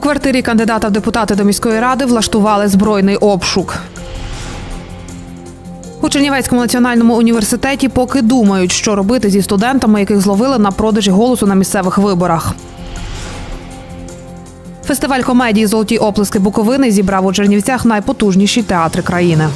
У квартирі кандидата в депутати до міської ради влаштували збройний обшук. У Чернівецькому національному університеті поки думають, що робити зі студентами, яких зловили на продажі голосу на місцевих виборах. Фестиваль комедії Золоті оплески Буковини зібрав у Чернівцях найпотужніші театри країни.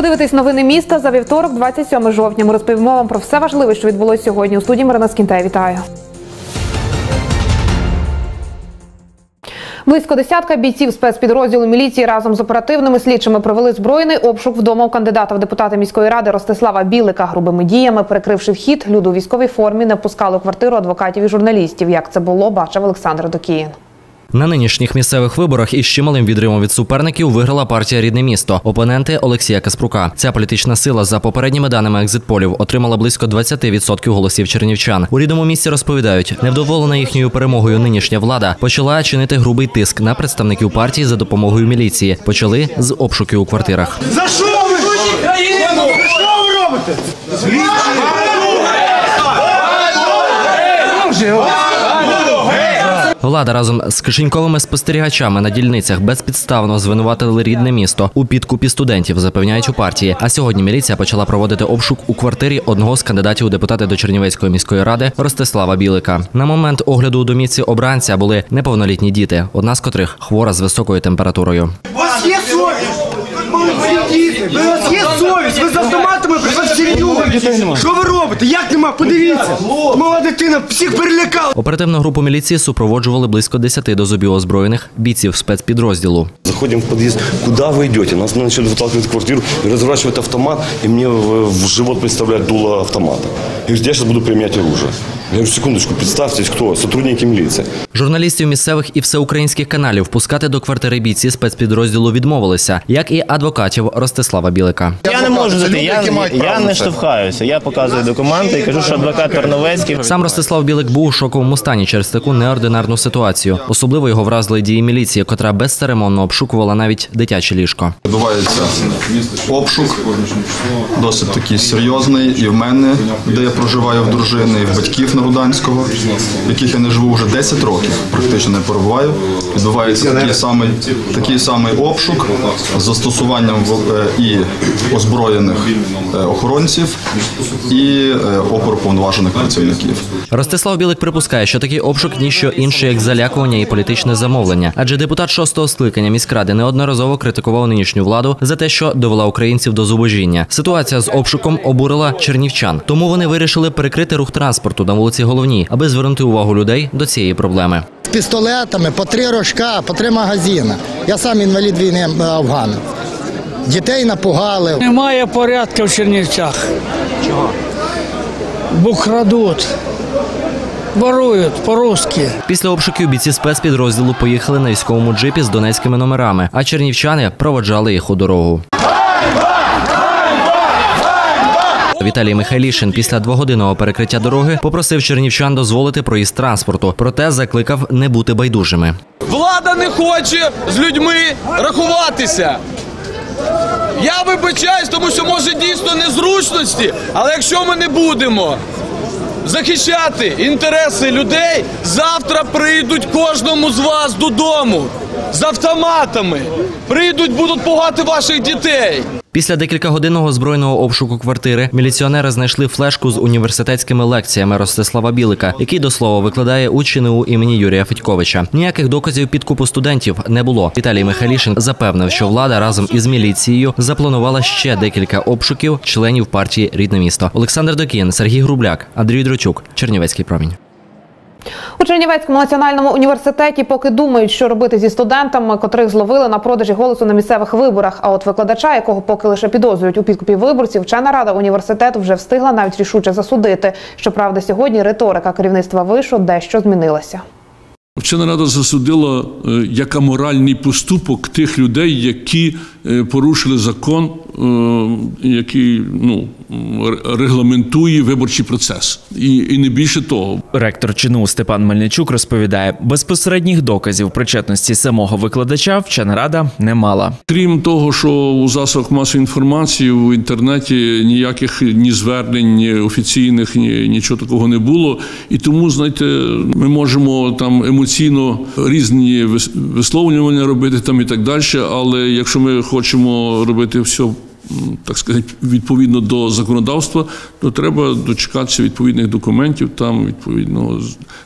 Ви новини міста за вівторок, 27 жовтня. Ми розповімо вам про все важливе, що відбулося сьогодні. У студії Марина Скінтей. Вітаю. Близько десятка бійців спецпідрозділу міліції разом з оперативними слідчими провели збройний обшук вдома у кандидата в депутати міської ради Ростислава Білика. Грубими діями, перекривши вхід, люди у військовій формі не впускали у квартиру адвокатів і журналістів. Як це було, бачив Олександр Докіїн. На нинішніх місцевих виборах із чималим відривом від суперників виграла партія Рідне місто. Опоненти Олексія Каспрука. Ця політична сила за попередніми даними екзитполів отримала близько 20% голосів чернівчан. У рідному місті розповідають, невдоволена їхньою перемогою нинішня влада почала чинити грубий тиск на представників партії за допомогою міліції. Почали з обшуків у квартирах. За що ви? Що ви робите? Влада разом з кишеньковими спостерігачами на дільницях безпідставно звинуватили рідне місто у підкупі студентів, запевняють у партії. А сьогодні міліція почала проводити обшук у квартирі одного з кандидатів у депутати до Чернівецької міської ради Ростислава Білика. На момент огляду у домівці обранця були неповнолітні діти, одна з котрих хвора з високою температурою. У вас є совість? У вас є совість? Ви з автоматами прийшли в сім'ю. Що ви робите? Як нема? Подивіться. Мала дитина, всіх перелякала. Оперативну групу міліції супроводжували близько 10 до зубів озброєних бійців спецпідрозділу. Заходим в подъезд. Куда вы идете? Нас начали выталкивать в квартиру и разворачивать автомат, и мне в, в живот представляют дуло автомата. И говорит, я сейчас буду применять оружие. Я говорю, секундочку, представьтесь, кто? Сотрудники милиции. Журналістів місцевих і всеукраїнських каналів пускати до квартири бійці спецпідрозділу відмовилися, як і адвокатів Ростислава Білика. Я не можу зайти, я, я не штовхаюся. Я показую документи і кажу, що адвокат Терновецький. Сам Ростислав Білик був у шоковому стані через таку неординарну ситуацію. Особливо його вразили дії міліції, котра безцеремонно обшукувала навіть дитяче ліжко. Відбувається обшук, досить такий серйозний і в мене, де я проживаю в дружини, і в батьків Народанського, в яких я не живу вже 10 років, практично не перебуваю. Відбувається такий самий, такий самий обшук з застосуванням в- е, і озброєних е, охоронців, і е, оперуповноважених працівників. Ростислав Білик припускає, що такий обшук ніщо інше, як залякування і політичне замовлення. Адже депутат шостого скликання міськради неодноразово критикував нинішню владу за те, що довела українців до зубожіння. Ситуація з обшуком обурила чернівчан, тому вони вирішили перекрити рух транспорту на вулиці Головній, аби звернути увагу людей до цієї проблеми. з пістолетами, по три рожка, по три магазини. Я сам інвалід війни е, афганець. Дітей напугали. Немає порядку в Чернівцях. Чого? Бо крадуть, ворують по-русски. Після обшуків бійці спецпідрозділу поїхали на військовому джипі з донецькими номерами, а чернівчани проводжали їх у дорогу. Віталій Михайлішин після двогодинного перекриття дороги попросив чернівчан дозволити проїзд транспорту, проте закликав не бути байдужими. Влада не хоче з людьми рахуватися. Я вибачаюсь, тому що може дійсно незручності, але якщо ми не будемо захищати інтереси людей, завтра прийдуть кожному з вас додому з автоматами. Прийдуть, будуть пугати ваших дітей. Після декількагодинного збройного обшуку квартири міліціонери знайшли флешку з університетськими лекціями Ростислава Білика, який до слова викладає у імені Юрія Федьковича. Ніяких доказів підкупу студентів не було. Віталій Михайлішин запевнив, що влада разом із міліцією запланувала ще декілька обшуків членів партії Рідне місто. Олександр Докін, Сергій Грубляк, Андрій Дрочук, Чернівецький промінь. У Чернівецькому національному університеті поки думають, що робити зі студентами, котрих зловили на продажі голосу на місцевих виборах. А от викладача, якого поки лише підозрюють у підкупі виборців, вчена рада університету вже встигла навіть рішуче засудити. Щоправда, сьогодні риторика керівництва вишу дещо змінилася. Вчена рада засудила е, як аморальний поступок тих людей, які порушили закон, е, який ну, регламентує виборчий процес. І, і не більше того. Ректор ЧНУ Степан Мельничук розповідає, безпосередніх доказів причетності самого викладача вчена рада не мала. Крім того, що у засобах масової інформації в інтернеті ніяких ні звернень ні офіційних, ні нічого такого не було. І тому, знаєте, ми можемо там емоційно різні вис- висловлювання робити там і так далі. Але якщо ми хочемо робити все. Так сказати, відповідно до законодавства, то треба дочекатися відповідних документів, там відповідного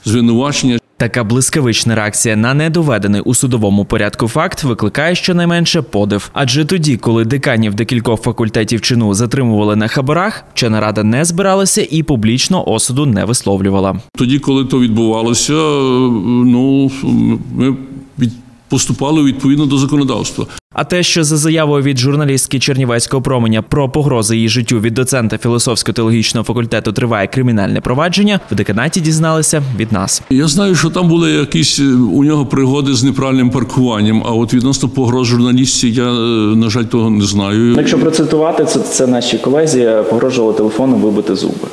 звинувачення. Така блискавична реакція на недоведений у судовому порядку факт викликає щонайменше подив. Адже тоді, коли деканів декількох факультетів чину затримували на хабарах, вчена рада не збиралася і публічно осуду не висловлювала. Тоді, коли то відбувалося, е, ну ми від- поступали відповідно до законодавства. А те, що за заявою від журналістки Чернівецького променя про погрози її життю від доцента філософсько-теологічного факультету триває кримінальне провадження, в деканаті дізналися від нас. Я знаю, що там були якісь е, у нього пригоди з неправильним паркуванням. А от відносно погроз журналістів, я е, на жаль того не знаю. Якщо процитувати, це, це наші колезі погрожували телефоном вибити зуби.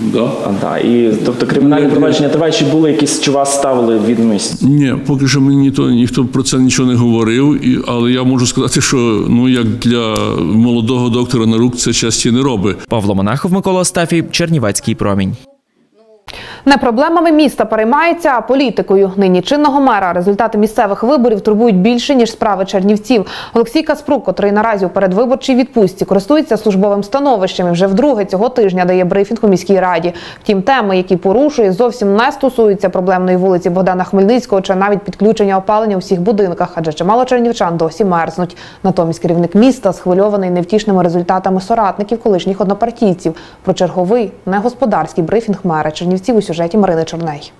Да. А, да. І, тобто кримінальні провадження триває, чи були якісь, чи вас ставили відомість? Ні, поки що мені ніхто, ніхто про це нічого не говорив, і, але я можу сказати, що ну як для молодого доктора на рук це щастя не робить. Павло Монахов, Микола Остафій, Чернівецький промінь. Не проблемами міста переймається, а політикою. Нині чинного мера результати місцевих виборів турбують більше ніж справи чернівців. Олексій Каспрук, котрий наразі у передвиборчій відпустці користується службовим становищем і вже вдруге цього тижня дає брифінг у міській раді. Втім, теми, які порушує, зовсім не стосуються проблемної вулиці Богдана Хмельницького чи навіть підключення опалення у всіх будинках, адже чимало чернівчан досі мерзнуть. Натомість керівник міста схвильований невтішними результатами соратників колишніх однопартійців. Про черговий негосподарський брифінг мера Чернівців у сюжеті Марини Чорней.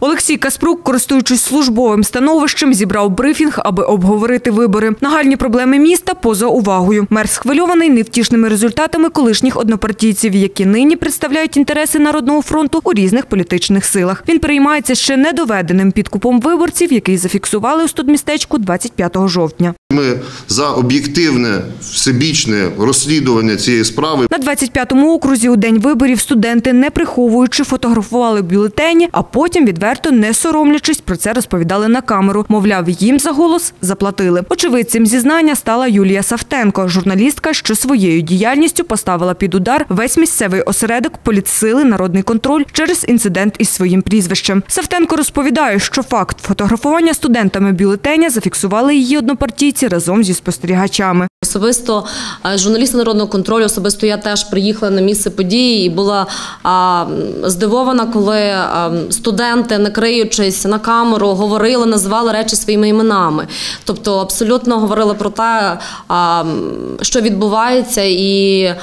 Олексій Каспрук, користуючись службовим становищем, зібрав брифінг, аби обговорити вибори. Нагальні проблеми міста поза увагою. Мер схвильований невтішними результатами колишніх однопартійців, які нині представляють інтереси народного фронту у різних політичних силах. Він переймається ще недоведеним підкупом виборців, який зафіксували у студмістечку 25 жовтня. Ми за об'єктивне всебічне розслідування цієї справи. На 25-му окрузі у день виборів студенти, не приховуючи, фотографували бюлетені, а потім відверто не соромлячись про це розповідали на камеру. Мовляв, їм за голос заплатили. Очевидцем зізнання стала Юлія Савтенко, журналістка, що своєю діяльністю поставила під удар весь місцевий осередок політсили народний контроль через інцидент із своїм прізвищем. Савтенко розповідає, що факт фотографування студентами бюлетеня зафіксували її однопартійці разом зі спостерігачами. Особисто е, журналісти народного контролю, особисто я теж приїхала на місце події і була здивована, коли а, м, студенти, не криючись на камеру, говорили, називали речі своїми іменами. Тобто абсолютно говорили про те, що відбувається і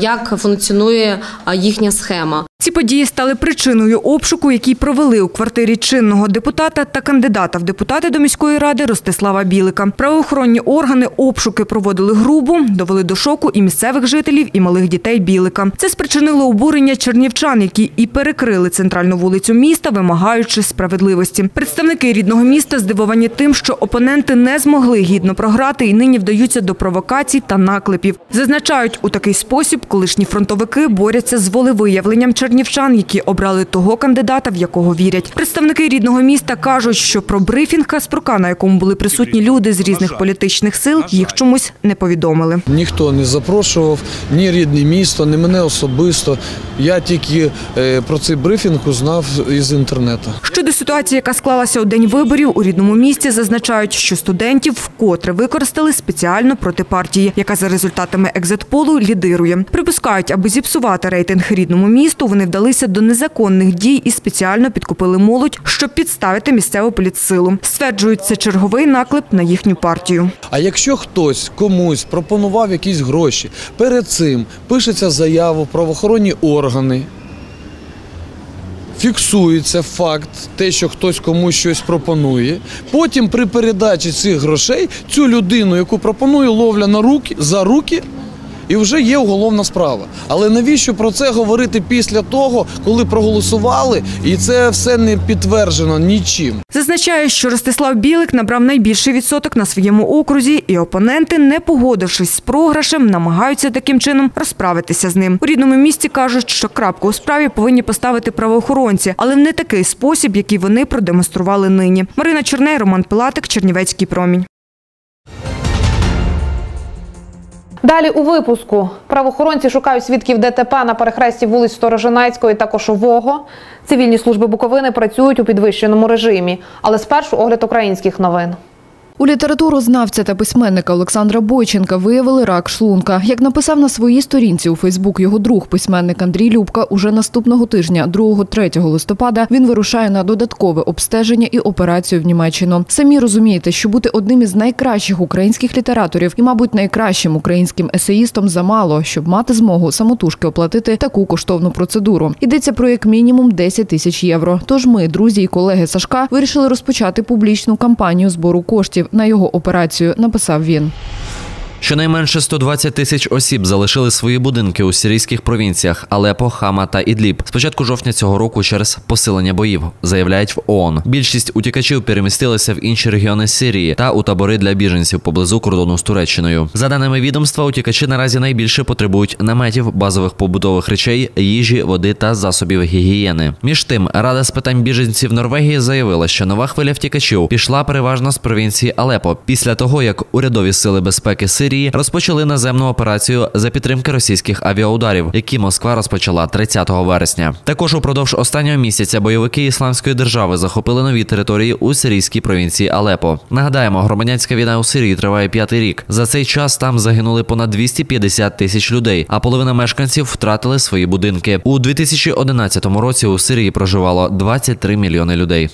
як функціонує їхня схема. Ці події стали причиною обшуку, який провели у квартирі чинного депутата та кандидата в депутати до міської ради Ростислава Білика. Правоохоронні органи обшуки проводили грубо, довели до шоку і місцевих жителів, і малих дітей Білика. Це спричинило обурення чернівчан, які і перекрили центральну вулицю міста, вимагаючи справедливості. Представники рідного міста здивовані тим, що опоненти не змогли гідно програти і нині вдаються до провокацій та наклепів. Зазначають, у такий спосіб колишні фронтовики борються з волевиявленням чернівчан, які обрали того кандидата, в якого вірять. Представники рідного міста кажуть, що про брифінг Каспрука, на якому були присутні люди з різних політичних сил, їх чомусь не повідомили. Ніхто не запрошував, ні рідне місто, ні мене особисто. Я тільки е, про цей брифінг узнав із інтернету. Щодо ситуації, яка склалася у день виборів, у рідному місті зазначають, що студентів вкотре використали спеціально проти партії, яка за результатами екзитполу лідирує. Припускають, аби зіпсувати рейтинг рідному місту, вони вдалися до незаконних дій і спеціально підкупили молодь, щоб підставити місцеву політсилу. Стверджують, це черговий наклеп на їхню партію. А якщо хтось комусь пропонував якісь гроші, перед цим пишеться заява в правоохоронні органи. Фіксується факт, те, що хтось комусь щось пропонує. Потім при передачі цих грошей цю людину, яку пропонує, ловля на руки за руки, і вже є уголовна справа. Але навіщо про це говорити після того, коли проголосували, і це все не підтверджено нічим? Зазначає, що Ростислав Білик набрав найбільший відсоток на своєму окрузі, і опоненти, не погодившись з програшем, намагаються таким чином розправитися з ним. У рідному місті кажуть, що крапку у справі повинні поставити правоохоронці, але не такий спосіб, який вони продемонстрували нині. Марина Черней, Роман Пилатик, Чернівецький промінь. Далі у випуску правоохоронці шукають свідків ДТП на перехресті вулиць Сторожинецької та Кошового. Цивільні служби Буковини працюють у підвищеному режимі. Але спершу огляд українських новин. У літературознавця та письменника Олександра Бойченка виявили рак шлунка. Як написав на своїй сторінці у Фейсбук його друг, письменник Андрій Любка, уже наступного тижня, 2-3 листопада, він вирушає на додаткове обстеження і операцію в Німеччину. Самі розумієте, що бути одним із найкращих українських літераторів і, мабуть, найкращим українським есеїстом замало, щоб мати змогу самотужки оплатити таку коштовну процедуру. Йдеться про як мінімум 10 тисяч євро. Тож ми, друзі і колеги Сашка, вирішили розпочати публічну кампанію збору коштів на його операцію, написав він. Щонайменше 120 тисяч осіб залишили свої будинки у сирійських провінціях Алепо, Хама та Ідліб з початку жовтня цього року через посилення боїв, заявляють в ООН. Більшість утікачів перемістилися в інші регіони Сирії та у табори для біженців поблизу кордону з Туреччиною. За даними відомства, утікачі наразі найбільше потребують наметів, базових побутових речей, їжі, води та засобів гігієни. Між тим, рада з питань біженців Норвегії заявила, що нова хвиля втікачів пішла переважно з провінції Алепо після того, як урядові сили безпеки Сирії розпочали наземну операцію за підтримки російських авіаударів, які Москва розпочала 30 вересня. Також упродовж останнього місяця бойовики ісламської держави захопили нові території у сирійській провінції Алепо. Нагадаємо, громадянська війна у Сирії триває п'ятий рік. За цей час там загинули понад 250 тисяч людей, а половина мешканців втратили свої будинки. У 2011 році у Сирії проживало 23 мільйони людей.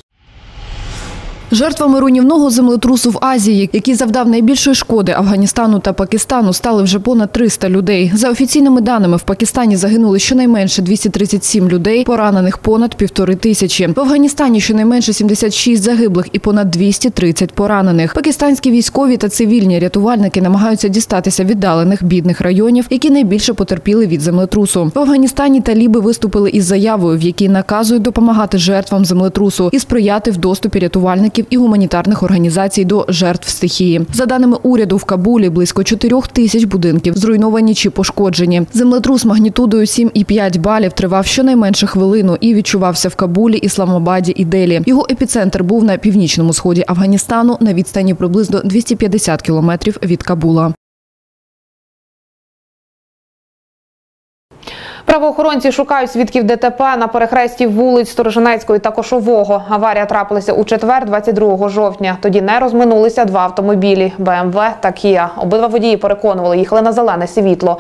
Жертвами руйнівного землетрусу в Азії, який завдав найбільшої шкоди Афганістану та Пакистану, стали вже понад 300 людей. За офіційними даними, в Пакистані загинули щонайменше 237 людей, поранених понад півтори тисячі. В Афганістані щонайменше 76 загиблих і понад 230 поранених. Пакистанські військові та цивільні рятувальники намагаються дістатися віддалених бідних районів, які найбільше потерпіли від землетрусу. В Афганістані таліби виступили із заявою, в якій наказують допомагати жертвам землетрусу і сприяти в доступі рятувальників і гуманітарних організацій до жертв стихії. За даними уряду, в Кабулі близько 4 тисяч будинків зруйновані чи пошкоджені. Землетрус магнітудою 7,5 балів тривав щонайменше хвилину і відчувався в Кабулі, Ісламабаді і Делі. Його епіцентр був на північному сході Афганістану на відстані приблизно 250 кілометрів від Кабула. Правоохоронці шукають свідків ДТП на перехресті вулиць Сторожинецької та Кошового. Аварія трапилася у четвер, 22 жовтня. Тоді не розминулися два автомобілі БМВ та Кія. Обидва водії переконували, їхали на зелене світло.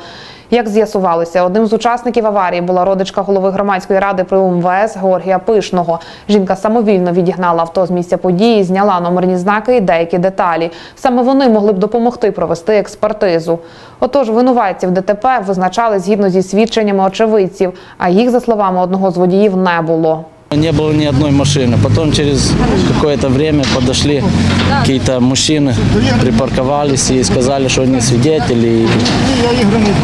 Як з'ясувалося, одним з учасників аварії була родичка голови громадської ради при УМВС Георгія Пишного. Жінка самовільно відігнала авто з місця події, зняла номерні знаки і деякі деталі. Саме вони могли б допомогти провести експертизу. Отож, винуватців ДТП визначали згідно зі свідченнями очевидців, а їх, за словами одного з водіїв, не було. Не было ни одной машины. Потом через какое-то время подошли какие-то мужчины, припарковались и сказали, что они свидетели, и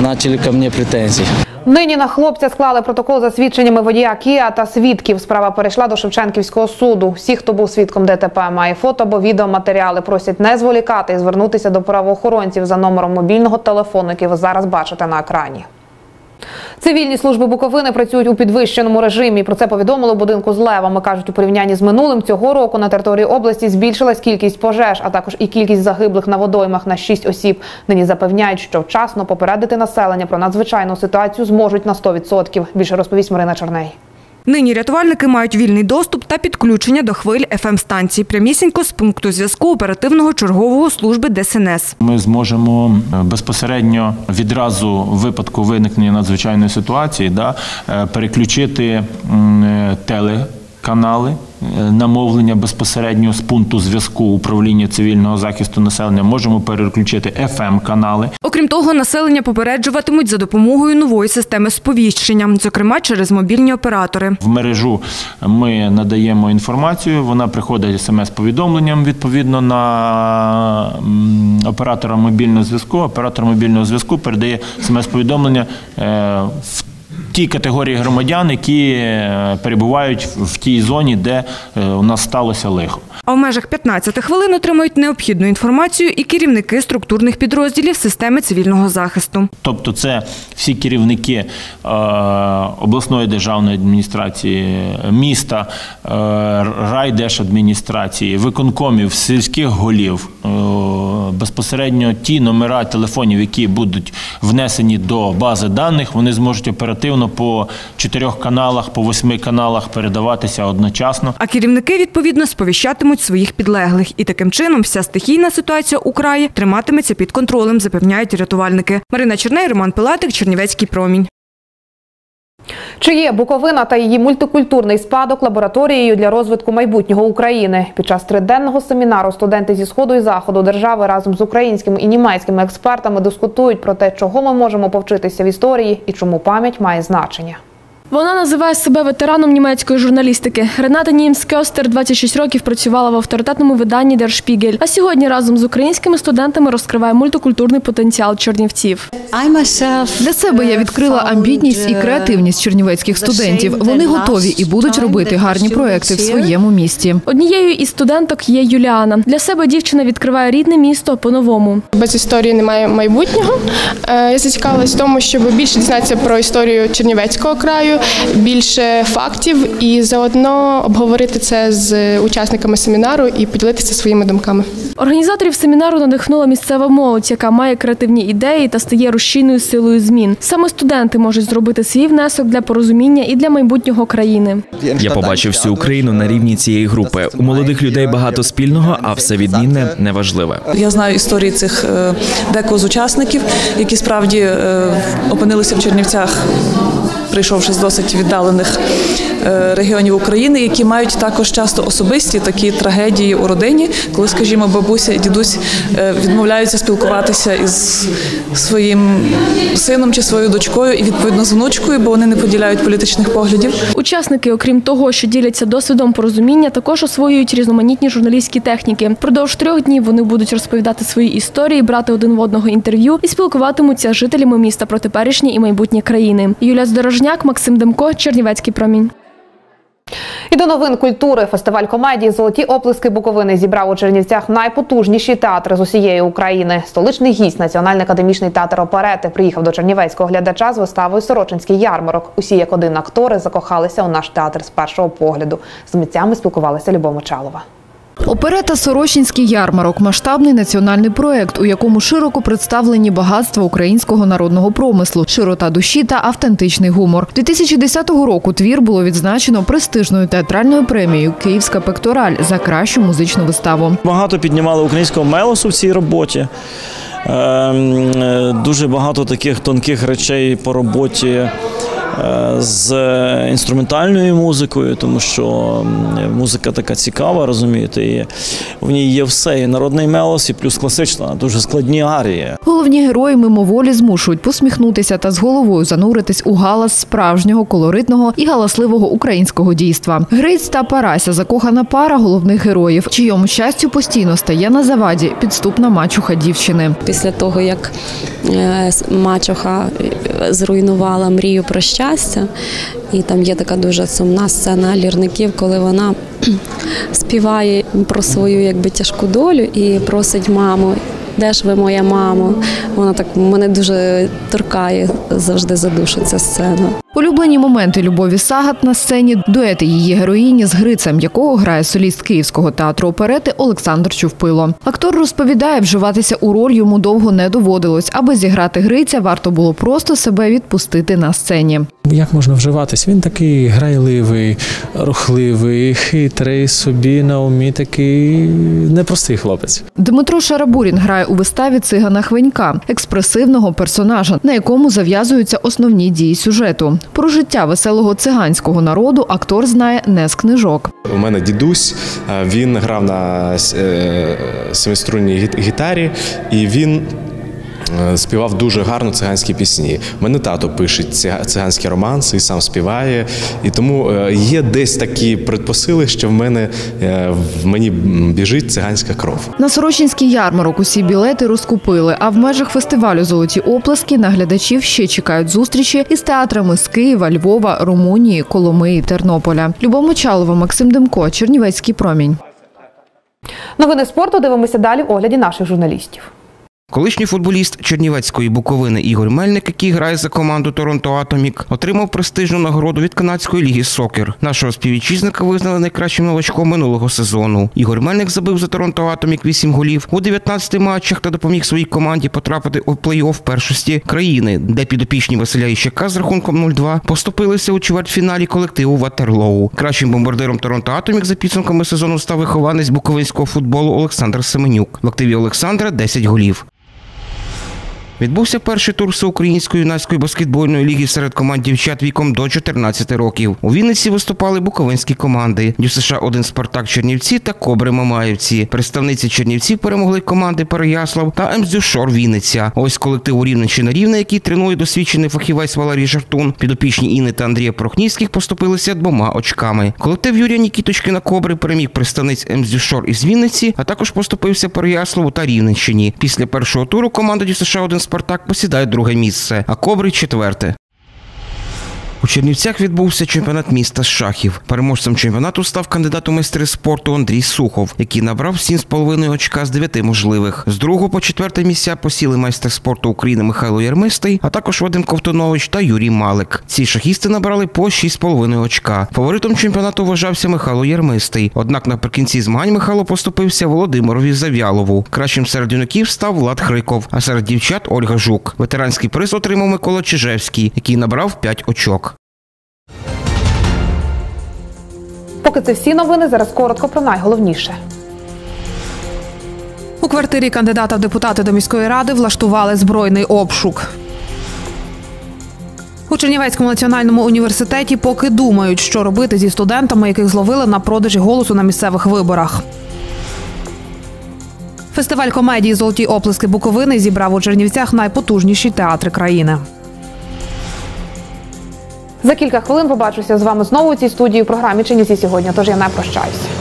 начали ко мне претензии. Нині на хлопця склали протокол за свідченнями водія Кія та свідків. Справа перейшла до Шевченківського суду. Всі, хто був свідком ДТП, має фото або відеоматеріали. Просять не зволікати і звернутися до правоохоронців за номером мобільного телефону, який ви зараз бачите на екрані. Цивільні служби Буковини працюють у підвищеному режимі. Про це повідомили будинку з левами. кажуть, у порівнянні з минулим цього року на території області збільшилась кількість пожеж, а також і кількість загиблих на водоймах на 6 осіб. Нині запевняють, що вчасно попередити населення про надзвичайну ситуацію зможуть на 100%. Більше розповість Марина Черней. Нині рятувальники мають вільний доступ та підключення до хвиль ФМ-станції прямісінько з пункту зв'язку оперативного чергового служби ДСНС. Ми зможемо е, безпосередньо відразу випадку виникнення надзвичайної ситуації да, е, переключити м, телеканали. е, Намовлення безпосередньо з пункту зв'язку управління цивільного захисту населення можемо переключити fm канали Окрім того, населення попереджуватимуть за допомогою нової системи сповіщення, зокрема через мобільні оператори. В мережу ми надаємо інформацію. Вона приходить смс-повідомленням відповідно на оператора мобільного зв'язку. Оператор мобільного зв'язку передає смс-повідомлення е, в тій категорії громадян, які е, перебувають в тій зоні, де е, у нас сталося лихо. А в межах 15 хвилин отримують необхідну інформацію і керівники структурних підрозділів системи цивільного захисту. Тобто, це всі керівники е, обласної державної адміністрації, міста, райдержадміністрації, виконкомів, сільських голів, безпосередньо ті номера телефонів, які будуть внесені до бази даних, вони зможуть оперативно по чотирьох каналах, по восьми каналах передаватися одночасно. А керівники відповідно сповіщатимуть своїх підлеглих. І таким чином вся стихійна ситуація у краї триматиметься під контролем, запевняють рятувальники. Марина Черней, Роман Пилатик, Чернівецький промінь. Чи є Буковина та її мультикультурний спадок лабораторією для розвитку майбутнього України? Під час триденного семінару студенти зі сходу і заходу держави разом з українськими і німецькими експертами дискутують про те, чого ми можемо повчитися в історії і чому пам'ять має значення. Вона називає себе ветераном німецької журналістики. Рената Німс-Кьостер 26 років працювала в авторитетному виданні Der Spiegel, а сьогодні разом з українськими студентами розкриває мультикультурний потенціал чернівців. Для себе я відкрила амбітність і креативність чернівецьких студентів. Вони готові і будуть робити гарні проекти в своєму місті. Однією із студенток є Юліана. Для себе дівчина відкриває рідне місто по-новому. Без історії немає майбутнього. Е, Я зацікавилась в тому, щоб більше дізнатися про історію Чернівецького краю, більше фактів і заодно обговорити це з учасниками семінару і поділитися своїми думками. Організаторів семінару надихнула місцева молодь, яка має креативні ідеї та стає рушійною силою змін. Саме студенти можуть зробити свій внесок для порозуміння і для майбутнього країни. Я побачив всю Україну на рівні цієї групи. У молодих людей багато спільного, а все відмінне неважливе. Я знаю історії цих е, декого з учасників, які справді е, опинилися в Чернівцях, прийшовши з досить віддалених регіонів України, які мають також часто особисті такі трагедії у родині, коли, скажімо, бабуся і дідусь е, відмовляються спілкуватися із своїм сином чи своєю дочкою, і відповідно з внучкою, бо вони не поділяють політичних поглядів. Учасники, окрім того, що діляться досвідом порозуміння, також освоюють різноманітні журналістські техніки. Впродовж трьох днів вони будуть розповідати свої історії, брати один в одного інтерв'ю і спілкуватимуться з жителями міста про теперішнє і майбутнє країни. Юлія Здорожняк, Максим Демко, Чернівецький промінь. І до новин культури фестиваль комедії Золоті оплески Буковини зібрав у Чернівцях найпотужніші театри з усієї України. Столичний гість Національний академічний театр оперети приїхав до чернівецького глядача з виставою Сорочинський ярмарок. Усі як один актори закохалися у наш театр з першого погляду. З митцями спілкувалася Любов Мочалова. Оперета Сорочинський ярмарок масштабний національний проект, у якому широко представлені багатства українського народного промислу, широта душі та автентичний гумор. 2010 року твір було відзначено престижною театральною премією Київська пектораль за кращу музичну виставу. Багато піднімали українського мелосу в цій роботі. Ем, е, Дуже багато таких тонких речей по роботі з інструментальною музикою, тому що музика така цікава, розумієте, і в ній є все. І народний мелос, і плюс класична, дуже складні арії. Головні герої мимоволі змушують посміхнутися та з головою зануритись у галас справжнього колоритного і галасливого українського дійства. Гриць та Парася закохана пара головних героїв, чийому щастю постійно стає на заваді підступна мачуха дівчини. Після того, як е, мачуха е, зруйнувала мрію про щастя, і там є така дуже сумна сцена лірників, коли вона співає про свою якби тяжку долю і просить маму. Де ж ви моя мамо? Вона так мене дуже торкає завжди за душу ця сцена. Улюблені моменти Любові Сагат на сцені дуети її героїні з Грицем, якого грає соліст Київського театру оперети Олександр Чувпило. Актор розповідає, вживатися у роль йому довго не доводилось. Аби зіграти Гриця, варто було просто себе відпустити на сцені. Як можна вживатись? Він такий грайливий, рухливий, хитрий, собі на умі такий непростий хлопець. Дмитро Шарабурін грає у виставі Цигана Хвенька, експресивного персонажа, на якому зав'язуються основні дії сюжету. Про життя веселого циганського народу актор знає не з книжок. У мене дідусь, е, він грав на е, семиструнній гітарі, і він співав дуже гарно циганські пісні. Мене тато пише циганські романси і сам співає. І тому е, є десь такі предпосили, що в мене е, в мені біжить циганська кров. На Сорочинський ярмарок усі білети розкупили, а в межах фестивалю Золоті оплески на глядачів ще чекають зустрічі із театрами з Києва, Львова, Румунії, Коломиї, Тернополя. Любов Мочалова, Максим Демко, Чернівецький промінь. Новини спорту дивимося далі в огляді наших журналістів. Колишній футболіст Чернівецької Буковини Ігор Мельник, який грає за команду Торонто Атомік, отримав престижну нагороду від канадської ліги Сокер. Нашого співвітчизника визнали найкращим новачком минулого сезону. Ігор Мельник забив за Торонто Атомік 8 голів у 19 матчах та допоміг своїй команді потрапити у плей-офф першості країни, де підопічні Василя Іщака з рахунком 0-2 поступилися у чвертьфіналі колективу Ватерлоу. Кращим бомбардиром Торонто Атомік за підсумками сезону став вихованець буковинського футболу Олександр Семенюк. В активі Олександра 10 голів. Відбувся перший тур всеукраїнської юнацької баскетбольної ліги серед команд дівчат віком до 14 років. У Вінниці виступали буковинські команди ДЮСШ 1 Спартак Чернівці та Кобри Мамаївці. Представниці Чернівців перемогли команди Переяслав та МЗЮшор Вінниця. Ось колективу Рівненщина Рівне, який тренує досвідчений фахівець Валерій Жартун. Підопічні Інни та Андрія Прохніцьких поступилися двома очками. Колектив Юрія Нікіточки на Кобри переміг представниць МЗЮшор із Вінниці, а також поступився Переяславу та Рівненщині. Після першого туру команда ДЮСШ 1 Спартак посідає друге місце, а Кобри четверте. У Чернівцях відбувся чемпіонат міста з шахів. Переможцем чемпіонату став кандидат у майстри спорту Андрій Сухов, який набрав 7,5 очка з 9 можливих. З другого по четверте місця посіли майстер спорту України Михайло Ярмистий, а також Вадим Ковтунович та Юрій Малик. Ці шахісти набрали по 6,5 очка. Фаворитом чемпіонату вважався Михайло Ярмистий. Однак наприкінці змагань Михайло поступився Володимирові Зав'ялову. Кращим серед юнаків став Влад Хриков, а серед дівчат Ольга Жук. Ветеранський приз отримав Микола Чижевський, який набрав 5 очок. Поки це всі новини, зараз коротко про найголовніше. У квартирі кандидата в депутати до міської ради влаштували збройний обшук. У Чернівецькому національному університеті поки думають, що робити зі студентами, яких зловили на продажі голосу на місцевих виборах. Фестиваль комедії Золоті оплески Буковини зібрав у Чернівцях найпотужніші театри країни. За кілька хвилин побачуся з вами знову у цій студії в програмі Чинівці сьогодні. Тож я не прощаюся.